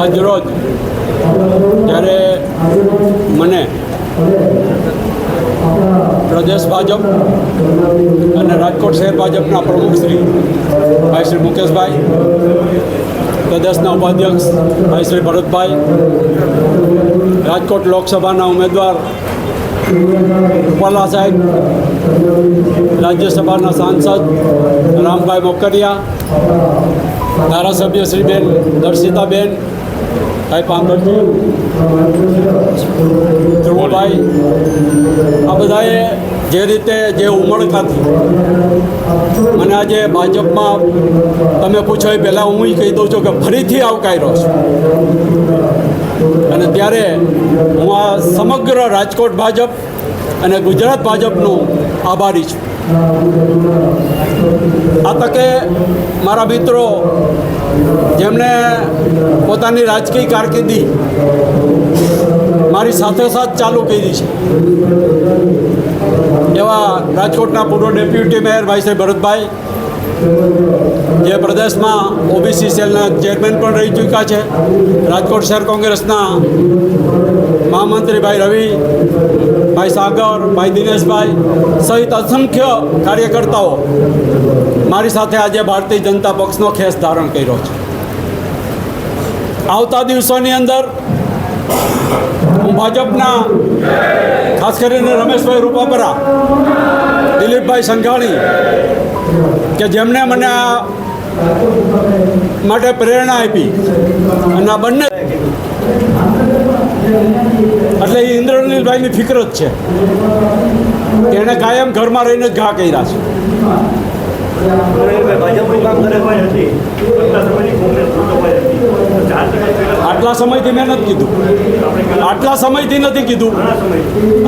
આજરોજ જ્યારે મને પ્રદેશ ભાજપ અને રાજકોટ શહેર ભાજપના પ્રમુખ શ્રી ભાઈ શ્રી મુકેશભાઈ, પ્રદેશના ઉપાધ્યક્ષ ભાઈ શ્રી ભરતભાઈ, રાજકોટ લોકસભાના ઉમેદવાર રૂપાલા સાહેબ, રાજ્યસભાના સાંસદ રામભાઈ મોકરિયા, ધારાસભ્ય શ્રીબેન દર્શિતાબેન ભાઈ પાંગરજી ધ્રુવભાઈ આ બધાએ જે રીતે જે ઉમળકાથી મને આજે ભાજપમાં તમે પૂછો એ પહેલાં હું કહી દઉં છું કે ફરીથી આવકાર્યો છું. અને ત્યારે હું આ સમગ્ર રાજકોટ ભાજપ અને ગુજરાત ભાજપનું આભારી છું. આ તકે મારા મિત્રો જેમણે પોતાની રાજકીય કારકિર્દી મારી સાથે સાથ ચાલુ કરી છે. એવા રાજકોટના પૂર્વ ડેપ્યુટી મેયર ભાઈ સાહેબ ભરતભાઈ, જે પ્રદેશમાં ઓબીસી સેલના ચેરમેન પણ રહી ચૂક્યા છે. રાજકોટ શહેર કોંગ્રેસના મહામંત્રી ભાઈ રવિ ભાઈ સાગર, ભાઈ દિનેશભાઈ સહિત અસંખ્ય કાર્યકર્તાઓ મારી સાથે આજે ભારતીય જનતા પક્ષનો ખેસ ધારણ કર્યો છે. આવતા દિવસોની અંદર હું ભાજપના ખાસ કરીને રમેશભાઈ રૂપાપરા, દિલીપભાઈ સંઘાણી કે જેમણે મને આ માટે પ્રેરણા આપી અને આ બંને એટલે એ ઇન્દ્રનીલભાઈની ફિકર જ છે. એણે કાયમ ઘરમાં રહીને જ ઘા કર્યા છે. આટલા સમયથી મેં નથી કીધું. આટલા સમયથી નથી કીધું.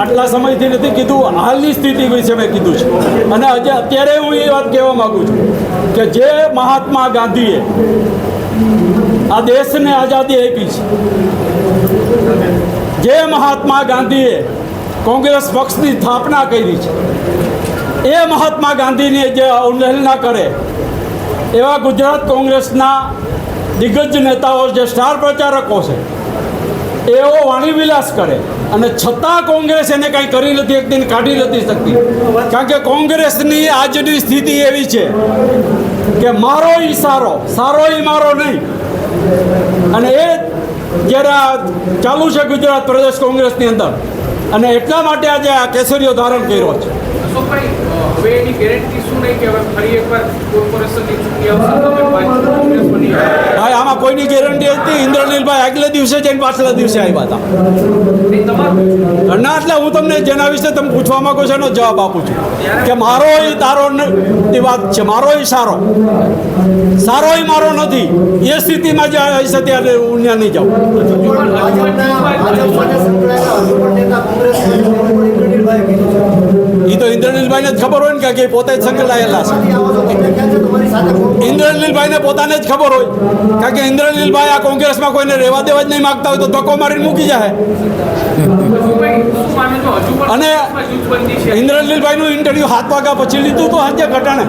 આટલા સમયથી નથી કીધું. હાલની સ્થિતિ વિશે મેં કીધું છે. અને હજી અત્યારે હું એ વાત કહેવા માગું છું કે જે મહાત્મા ગાંધીએ આ દેશને આઝાદી આપી છે. જે મહાત્મા ગાંધીએ કોંગ્રેસ પક્ષની સ્થાપના કરી છે, એ મહાત્મા ગાંધીની જે અવહેલના કરે, એવા ગુજરાત કોંગ્રેસના દિગ્ગજ નેતાઓ જે સ્ટાર પ્રચારકો છે, એઓ વાણીવિલાસ કરે અને છતાં કોંગ્રેસ એને કંઈ કરી નથી, એક દિન કાઢી નથી શકતી. કારણ કે કોંગ્રેસની આજની સ્થિતિ એવી છે કે મારો ઈ સારો સારો ઈ મારો નહીં અને એ જ્યારે આ ચાલુ છે ગુજરાત પ્રદેશ કોંગ્રેસની અંદર. અને એટલા માટે આજે આ કેસરીઓ ધારણ કર્યો છે. અશોકભાઈ હવે એની ગેરંટી શું નહીં કે હવે ફરી એકવાર કોર્પોરેશનની ચૂંટણી આવશે તમે પાછી કોંગ્રેસ બની ભાઈ આમાં કોઈની ગેરંટી હતી? ઇન્દ્રનીલભાઈ આગલે દિવસે જઈને પાછલા દિવસે આવ્યા હતા. ના એટલે હું તમને જેના વિશે તમે પૂછવા માંગો છો એનો જવાબ આપું છું. કે મારો એ તારો તે ની વાત છે મારો એ સારો. સારો એ મારો નથી. એ સ્થિતિમાં જે હશે ત્યારે હું ત્યાં નહીં જાઉં. તો ઇન્દ્રનીલભાઈને જ ખબર હોય ને કે પોતે જ સંકળાયેલા છે. ઇન્દ્રનીલભાઈને પોતાને જ ખબર હોય. કારણ કે ઇન્દ્રનીલભાઈ આ કોંગ્રેસમાં કોઈને રહેવા દેવા જ નહીં માગતા હોય તો ધક્કો મારીને મૂકી જાય અને ઇન્દ્રનીલભાઈનું ઇન્ટરવ્યૂ હાથ વાગ્યા પછી લીધું તો હાજે ઘટાણે.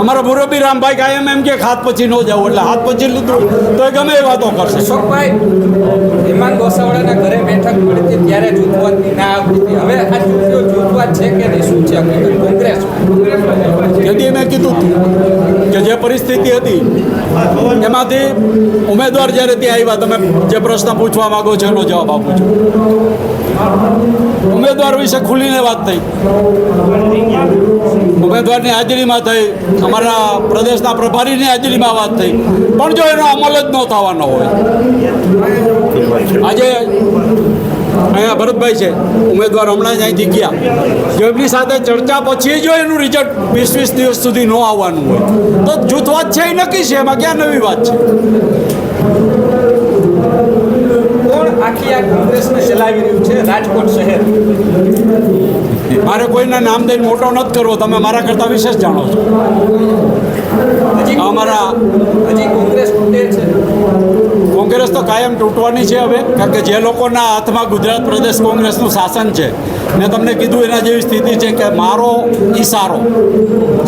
અમારા મુરબ્બી રામભાઈ કાયમ એમ કે હાથ પછી ન જવું એટલે હાથ પછી લીધું. તો એ ગમે એ વાતો કરશે. અશોકભાઈ હેમાંગ ગોસાવાડાના ઘરે બેઠક મળી હતી ત્યારે જૂથવાદની ના આવતી હવે આ જૂથીઓ જૂથવાદ છે કે નહીં? શું છે કોંગ્રેસ તેથી મેં કીધું કે જે પરિસ્થિતિ હતી એમાંથી ઉમેદવાર જ્યારે ત્યાં આવ્યા તમે જે પ્રશ્ન પૂછવા માંગો છો એનો જવાબ આપું છું. ઉમેદવાર વિશે ખુલીને વાત થઈ. ઉમેદવારની હાજરીમાં થઈ. અમારા પ્રદેશના પ્રભારીની હાજરીમાં વાત થઈ. પણ જો એનો અમલ જ ન થવાનો હોય. આજે અહીંયા ભરતભાઈ છે. ઉમેદવાર હમણાં જ અહીંથી ગયા. જો એમની સાથે ચર્ચા પછી જો એનું રિઝલ્ટ વીસ વીસ દિવસ સુધી ન આવવાનું હોય. તો જૂથવાદ છે એ નક્કી છે. એમાં ક્યાં નવી વાત છે? આખી આ કોંગ્રેસને ચલાવી રહ્યું છે રાજકોટ શહેર. મારે કોઈના નામ દઈને મોટો નથી કરવો તમે મારા કરતાં વિશેષ જાણો છો. હજી અમારા હજી કોંગ્રેસ તૂટે છે. તો કાયમ તૂટવાની છે હવે કારણ કે જે લોકોના હાથમાં ગુજરાત પ્રદેશ કોંગ્રેસનું શાસન છે મેં તમને કીધું એના જેવી સ્થિતિ છે કે મારો એ સારો.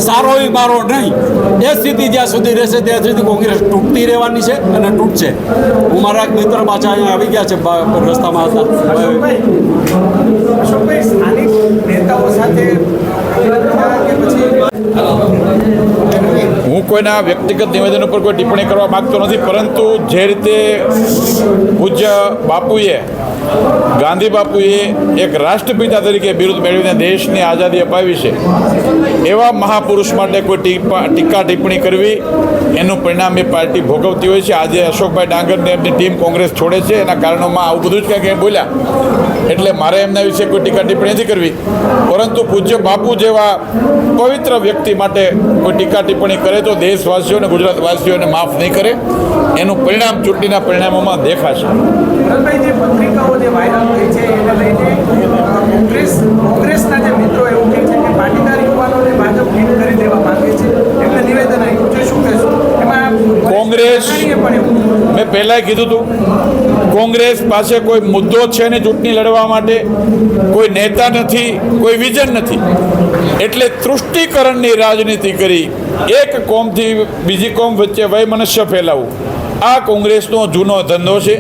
સારો એ મારો નહીં. એ સ્થિતિ જ્યાં સુધી રહેશે ત્યાં સુધી કોંગ્રેસ તૂટતી રહેવાની છે અને તૂટશે. હું મારા એક મિત્ર પાછા અહીંયા આવી ગયા છે રસ્તામાં હતા. નેતાઓ સાથે હું કોઈના વ્યક્તિગત નિવેદન ઉપર કોઈ ટિપ્પણી કરવા માગતો નથી, પરંતુ જે રીતે પૂજ્ય બાપુએ, ગાંધી બાપુએ એક રાષ્ટ્રપિતા તરીકે બિરુદ મેળવીને દેશની આઝાદી અપાવી છે, એવા મહાપુરુષ માટે કોઈ ટીકા ટિપ્પણી કરવી, એનું પરિણામ એ પાર્ટી ભોગવતી હોય છે. આજે અશોકભાઈ ડાંગરને એમની ટીમ કોંગ્રેસ છોડે છે. એના કારણોમાં આવું બધું જ કંઈક એ બોલ્યા. એટલે મારે એમના વિશે કોઈ ટીકા ટિપ્પણી નથી કરવી. પરંતુ પૂજ્ય બાપુ જેવા પવિત્ર વ્યક્તિ માટે કોઈ ટીકા ટિપ્પણી કરે તો દેશવાસીઓને ગુજરાતવાસીઓને માફ નહીં કરે. એનું પરિણામ ચૂંટણીના પરિણામોમાં દેખાશે. કોંગ્રેસના જે મિત્રો એવું કહે છે કે પાટીદાર યુવાનોને ભાજપ હિટ કરી દેવા માંગે છે. એમને નિવેદન આપ્યું છે. શું કહેશો? એમાં કોંગ્રેસ- મેં પહેલાંય કીધું હતું, કોંગ્રેસ પાસે કોઈ મુદ્દો છે ને ચૂંટણી લડવા માટે? કોઈ નેતા નથી, કોઈ વિઝન નથી. એટલે તૃષ્ટિકરણની રાજનીતિ કરી, એક કોમથી બીજી કોમ વચ્ચે વયમનસ્ય ફેલાવવું આ કોંગ્રેસનો જૂનો ધંધો છે.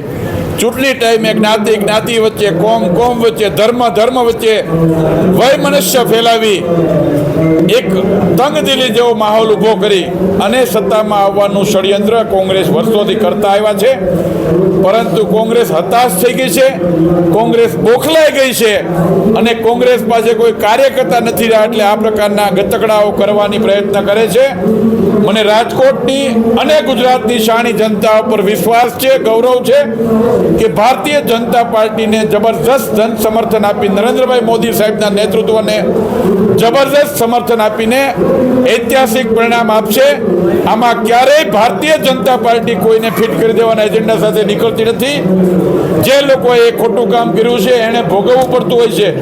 ચૂંટણી ટાઈમે જ્ઞાતિ જ્ઞાતિ વચ્ચે, કોમ કોમ વચ્ચે, ધર્મ ધર્મ વચ્ચે વયમનસ્ય ફેલાવી એક તંગદિલી જેવો માહોલ ઊભો કરી અને સત્તામાં આવવાનું ષડયંત્ર કોંગ્રેસ વર્ષોથી કરતા આવ્યા છે. પરંતુ કોંગ્રેસ હતાશ થઈ ગઈ છે, કોંગ્રેસ બોખલાઈ ગઈ છે અને કોંગ્રેસ પાસે કોઈ કાર્યકર્તા નથી રહ્યા એટલે આ પ્રકારના ગતકડાઓ કરવાની પ્રયત્ન કરે છે. મને રાજકોટની અને ગુજરાતની શાણી જનતા ઉપર વિશ્વાસ છે, ગૌરવ છે કે ભારતીય જનતા પાર્ટીને જબરજસ્ત જન સમર્થન આપી નરેન્દ્રભાઈ મોદી સાહેબના નેતૃત્વને જબરજસ્ત સમર્થન આપીને ઐતિહાસિક પરિણામ આપશે. આમાં ક્યારેય ભારતીય જનતા પાર્ટી કોઈને ફિટ કરી દેવાના એજન્ડા સાથે નીકળતી નથી. જે લોકોએ ખોટું કામ કર્યું છે એણે ભોગવવું પડતું હોય છે.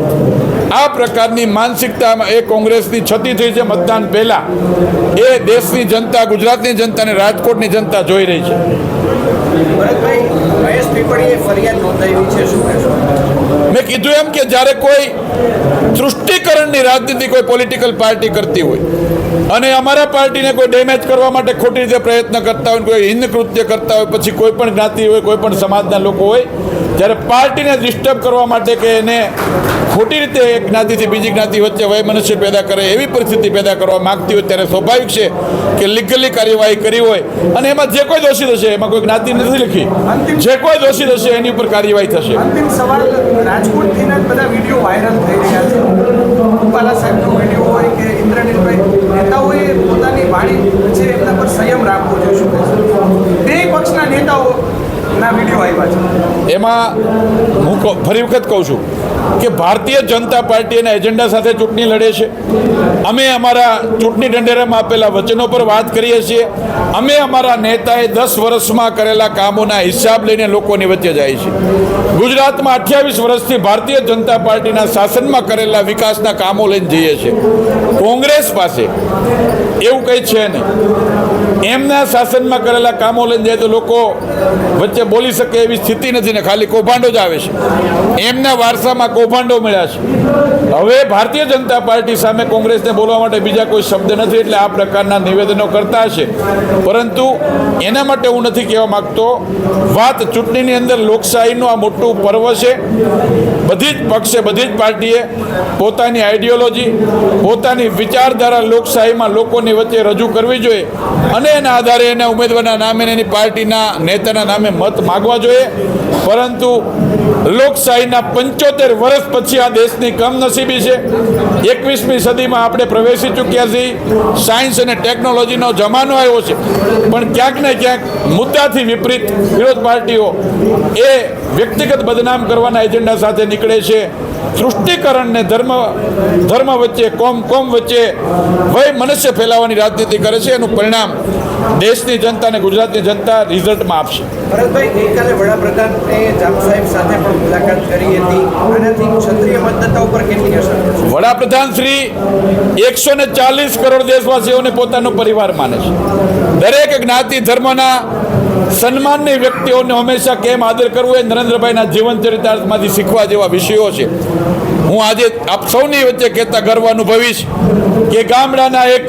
આ પ્રકારની માનસિકતામાં એ કોંગ્રેસની છતી થઈ છે મતદાન પહેલાં. એ દેશની જનતા, ગુજરાતની જનતા અને રાજકોટની જનતા જોઈ રહી છે. ફરિયાદ નોંધાવી છે, શું કહેશો? મેં કીધું એમ કે જ્યારે કોઈ તૃષ્ટિકરણની રાજનીતિ કોઈ પોલિટિકલ પાર્ટી કરતી હોય અને અમારા પાર્ટીને કોઈ ડેમેજ કરવા માટે ખોટી રીતે પ્રયત્ન કરતા હોય કોઈ હિન્દ કૃત્ય કરતા હોય, પછી કોઈ પણ જ્ઞાતિ હોય, કોઈ પણ સમાજના લોકો હોય ત્યારે પાર્ટીને ડિસ્ટર્બ કરવા માટે કે એને ખોટી રીતે એક જ્ઞાતિથી બીજી જ્ઞાતિ વચ્ચે વયમનસ્ય પેદા કરે એવી પરિસ્થિતિ પેદા કરવા માગતી હોય ત્યારે સ્વાભાવિક છે કે લીગલી કાર્યવાહી કરી હોય અને એમાં જે કોઈ દોષિત હશે એમાં કોઈ જ્ઞાતિ નથી લખી. જે કોઈ દોષિત હશે એની ઉપર કાર્યવાહી થશે. અંતિમ સવાલ રાજકોટથી બધા વીડિયો વાયરલ થઈ રહ્યા છે. રૂપાલા સાહેબનો વીડિયો હોય કે ઇન્દ્રનીલભાઈ નેતાઓએ પોતાની વાણી છે એમના પર સંયમ રાખવો જોઈએ શું બે પક્ષના છે એમાં હું ફરી વખત કહું છું કે ભારતીય જનતા પાર્ટી એના એજન્ડા સાથે ચૂંટણી લડે છે. અમે અમારા ચૂંટણી ઢંઢેરામાં આપેલા વચનો પર વાત કરીએ છીએ. અમે અમારા નેતાએ દસ વર્ષમાં કરેલા કામોના હિસાબ લઈને લોકોની વચ્ચે જાય છે. ગુજરાતમાં અઠ્યાવીસ વર્ષથી ભારતીય જનતા પાર્ટીના શાસનમાં કરેલા વિકાસના કામો લઈને જઈએ છીએ. કોંગ્રેસ પાસે એવું કંઈ છે નહીં. એમના શાસનમાં કરેલા કામો લઈને જાય તો લોકો વચ્ચે બોલી શકે એવી સ્થિતિ નથી ને ખાલી કૌભાંડો જ આવે છે. એમના વારસામાં કૌભાંડો મળ્યા છે. હવે ભારતીય જનતા પાર્ટી સામે કોંગ્રેસને બોલવા માટે બીજા કોઈ શબ્દ નથી એટલે આ પ્રકારના નિવેદનો કરતા હશે. પરંતુ એના માટે હું નથી કહેવા માગતો. વાત ચૂંટણીની અંદર લોકશાહીનું આ મોટું પર્વ છે. બધી જ પક્ષે, બધી જ પાર્ટીએ પોતાની આઈડિયોલોજી પોતાની વિચારધારા લોકશાહીમાં લોકોની વચ્ચે રજૂ કરવી જોઈએ. અને એના આધારે એના ઉમેદવારના નામે એની પાર્ટીના નેતાના નામે મત માગવા જોઈએ. પરંતુ લોકશાહીના પંચોતેર વર્ષ પછી આ દેશની કમનસીબી છે. એકવીસમી સદીમાં આપણે પ્રવેશી ચૂક્યા છીએ. સાયન્સ અને ટેકનોલોજીનો જમાનો આવ્યો છે. પણ ક્યાંક ને ક્યાંક મુદ્દાથી વિપરીત વિરોધ પાર્ટીઓ એ વ્યક્તિગત બદનામ કરવાના એજન્ડા સાથે નીકળે છે. તૃષ્ટિકરણને ધર્મ ધર્મ વચ્ચે કોમ કોમ વચ્ચે વય મનુષ્ય ફેલાવવાની રાજનીતિ કરે છે એનું પરિણામ દેશની જનતા અને ગુજરાતની જનતા રિઝલ્ટમાં આપશે. ભરતભાઈ ગઈકાલે વડાપ્રધાને જામ સાહેબ સાથે પણ મુલાકાત કરી હતી. આનાથી ક્ષત્રિય મતદાતા ઉપર કેટલી અસર વડાપ્રધાન શ્રી એકસો ને ચાલીસ કરોડ દેશવાસીઓને પોતાનો પરિવાર માને છે. દરેક જ્ઞાતિ ધર્મના સન્માનની વ્યક્તિઓને હંમેશા કેમ આદર કરવો એ નરેન્દ્રભાઈના જીવન ચરિતાર્થમાંથી શીખવા જેવા વિષયો છે. હું આજે આપ સૌની વચ્ચે કહેતા ગર્વ અનુભવીશ કે ગામડાના એક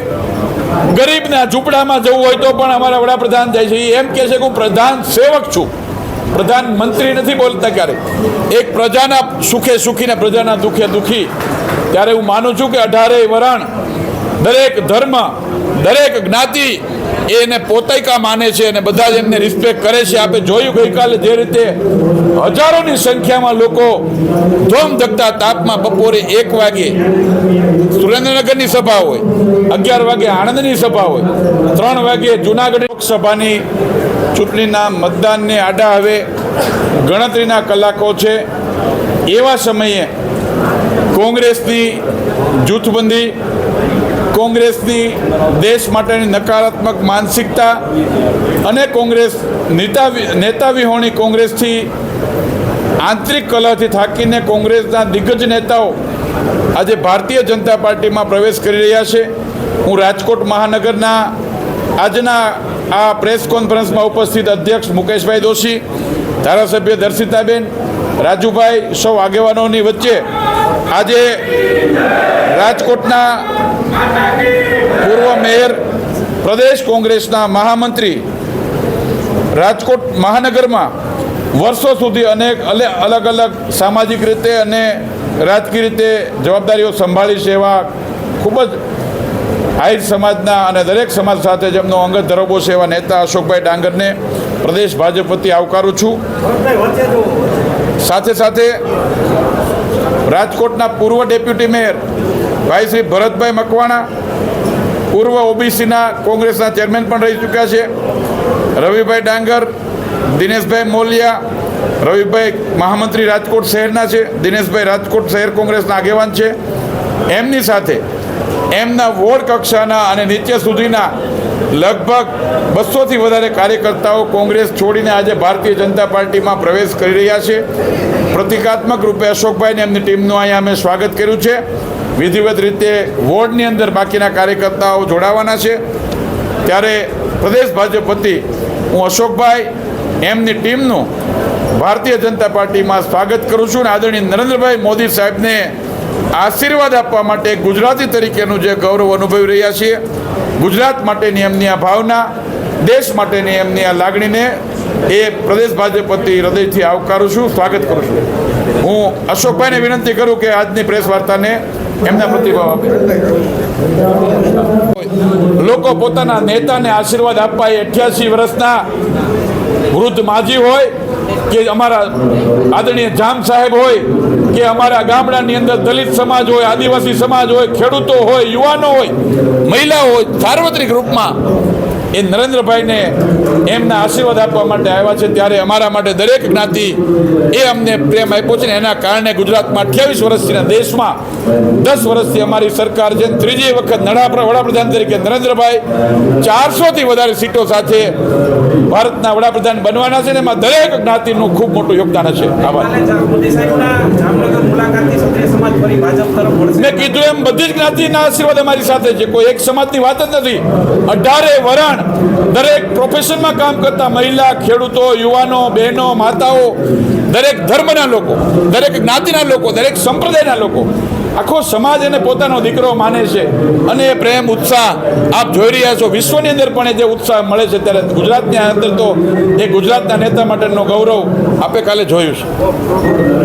ગરીબના ઝૂંપડામાં જવું હોય તો પણ અમારા વડાપ્રધાન જાય છે. એ એમ કહે છે કે હું પ્રધાન સેવક છું. પ્રધાનમંત્રી નથી બોલતા ક્યારે. એક પ્રજાના સુખે સુખીને પ્રજાના દુઃખે દુઃખી. ત્યારે હું માનું છું કે અઢારેય વરણ દરેક ધર્મ, દરેક જ્ઞાતિ એ એને પોતૈકા માને છે અને બધા જ એમને રિસ્પેક્ટ કરે છે. આપણે જોયું ગઈકાલે જે રીતે હજારોની સંખ્યામાં લોકો ધોમધકતા તાપમાં બપોરે એક વાગે સુરેન્દ્રનગરની સભા હોય, અગિયાર વાગે આણંદની સભા હોય, ત્રણ વાગે જુનાગઢ લોકસભાની ચૂંટણીના મતદાનને આડા હવે ગણતરીના કલાકો છે. એવા સમયે કોંગ્રેસની જૂથબંધી કોંગ્રેસની દેશ માટેની નકારાત્મક માનસિકતા અને કોંગ્રેસ નેતા નેતા વિહોણી કોંગ્રેસથી આંતરિક કલાથી થાકીને કોંગ્રેસના દિગ્ગજ નેતાઓ આજે ભારતીય જનતા પાર્ટીમાં પ્રવેશ કરી રહ્યા છે. હું રાજકોટ મહાનગરના આજના આ પ્રેસ કોન્ફરન્સમાં ઉપસ્થિત અધ્યક્ષ મુકેશભાઈ દોશી, ધારાસભ્ય દર્શિતાબેન, રાજુભાઈ સૌ આગેવાનોની વચ્ચે આજે રાજકોટના પૂર્વ મેયર પ્રદેશ કોંગ્રેસના મહામંત્રી રાજકોટ મહાનગરમાં વર્ષો સુધી અનેક અલે અલગ અલગ સામાજિક રીતે અને રાજકીય રીતે જવાબદારીઓ સંભાળી છે એવા ખૂબ જ આહિર સમાજના અને દરેક સમાજ સાથે જેમનો અંગત ધરોબો છે એવા નેતા અશોકભાઈ ડાંગરને પ્રદેશ ભાજપ વતી આવકારું છું. સાથે સાથે રાજકોટના પૂર્વ ડેપ્યુટી મેયર ભાઈ શ્રી ભરતભાઈ મકવાણા, પૂર્વ ઓબીસીના કોંગ્રેસના ચેરમેન પણ રહી ચૂક્યા છે. રવિભાઈ ડાંગર, દિનેશભાઈ મોલિયા, રવિભાઈ મહામંત્રી રાજકોટ શહેરના છે, દિનેશભાઈ રાજકોટ શહેર કોંગ્રેસના આગેવાન છે. એમની સાથે એમના વોર્ડ કક્ષાના અને નીચે સુધીના લગભગ બસોથી વધારે કાર્યકર્તાઓ કોંગ્રેસ છોડીને આજે ભારતીય જનતા પાર્ટીમાં પ્રવેશ કરી રહ્યા છે. પ્રતિકાત્મક રૂપે અશોકભાઈને એમની ટીમનું અહીંયા અમે સ્વાગત કર્યું છે. વિધિવત રીતે વોર્ડની અંદર બાકીના કાર્યકર્તાઓ જોડાવાના છે. ત્યારે પ્રદેશ ભાજપ વતી હું અશોકભાઈ, એમની ટીમનું ભારતીય જનતા પાર્ટીમાં સ્વાગત કરું છું અને આદરણીય નરેન્દ્રભાઈ મોદી સાહેબને આશીર્વાદ આપવા માટે ગુજરાતી તરીકેનું જે ગૌરવ અનુભવી રહ્યા છીએ. ગુજરાત માટેની એમની આ ભાવના, દેશ માટેની એમની આ લાગણીને એ પ્રદેશ ભાજપ વતી હૃદયથી આવકારું છું, સ્વાગત કરું છું. હું અશોકભાઈને વિનંતી કરું કે આજની પ્રેસ વાર્તાને એમના પ્રતિભાવ આપે. લોકો પોતાના નેતાને આશીર્વાદ આપવા એ અઠ્યાસી વર્ષના વૃદ્ધ માજી હોય કે અમારા આદરણીય જામ સાહેબ હોય કે અમારા ગામડાની અંદર દલિત સમાજ હોય, આદિવાસી સમાજ હોય, ખેડૂતો હોય, યુવાનો હોય, મહિલાઓ હોય, સાર્વત્રિક રૂપમાં એ નરેન્દ્રભાઈને એમના આશીર્વાદ આપવા માટે આવ્યા છે. ત્યારે અમારા માટે દરેક જ્ઞાતિ એ અમને પ્રેમ આપ્યો છે ને એના કારણે ગુજરાતમાં અઠ્યાવીસ વર્ષથી દેશમાં દસ વર્ષથી અમારી સરકાર છે. ત્રીજી વખત નડા વડાપ્રધાન તરીકે નરેન્દ્રભાઈ ચારસોથી વધારે સીટો સાથે ભારતના વડાપ્રધાન બનવાના છે ને એમાં દરેક જ્ઞાતિનું ખૂબ મોટું યોગદાન હશે. આભાર. મેં કીધું એમ બધી જ જ્ઞાતિના આશીર્વાદ અમારી સાથે છે. કોઈ એક સમાજની વાત જ નથી. અઢારે વરણ દરેક પ્રોફેશનમાં કામ કરતા મહિલા ખેડૂતો યુવાનો બહેનો માતાઓ દરેક ધર્મના લોકો દરેક જ્ઞાતિના લોકો દરેક સંપ્રદાયના લોકો આખો સમાજ એને પોતાનો દીકરો માને છે અને એ પ્રેમ, ઉત્સાહ આપ જોઈ રહ્યા છો. વિશ્વની અંદર પણ એ જે ઉત્સાહ મળે છે ત્યારે ગુજરાતની અંદર તો એ ગુજરાતના નેતા માટેનો ગૌરવ આપે કાલે જોયું છે.